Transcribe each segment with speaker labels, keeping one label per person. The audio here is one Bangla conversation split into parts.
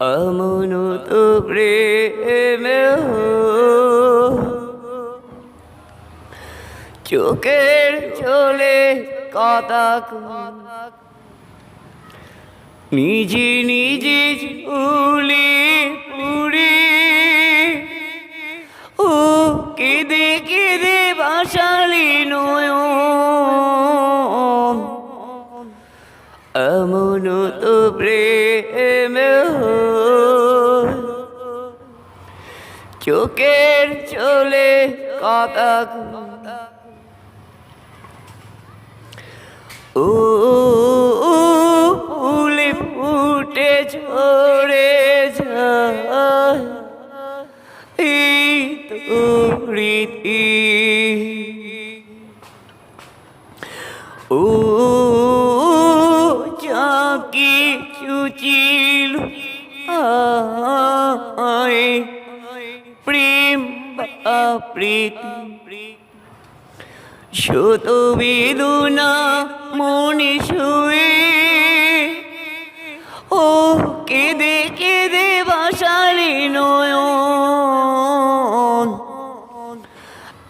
Speaker 1: আমন তো প্রেম চোখের চলে কথা নিজে নিজে উলি এমন তো প্রেম চোখের চলে কথা ও ফুলে ফুটে ঝরে যায় রীতি ও চুচিল। প্রেম বা প্রীতি। শত বেদনা মনে শুয়ে। ও কেঁদে কেঁদে বাসালি নয়ন।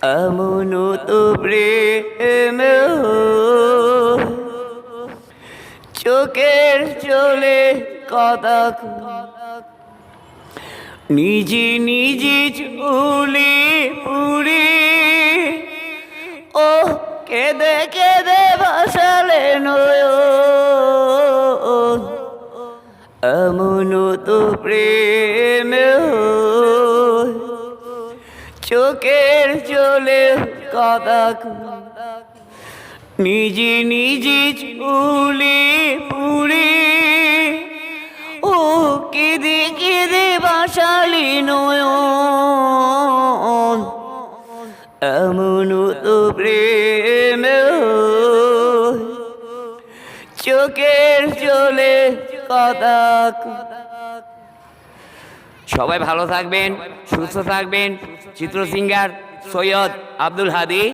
Speaker 1: এমন তো প্রেম। চোখের চলে কথা নিজে নিজে চুলে পুরে। ও কেঁদে কেঁদে বাসালে এমন তো প্রেম চোখের চলে কথা নিজে নিজে চুলে কেঁদে কেঁদে বাসালি নয়ন, এমন তো প্রেম চোখের চলে কথা সবাই ভালো থাকবেন, সুস্থ থাকবেন। চিত্র সিঙ্গার সৈয়দ আব্দুল হাদি।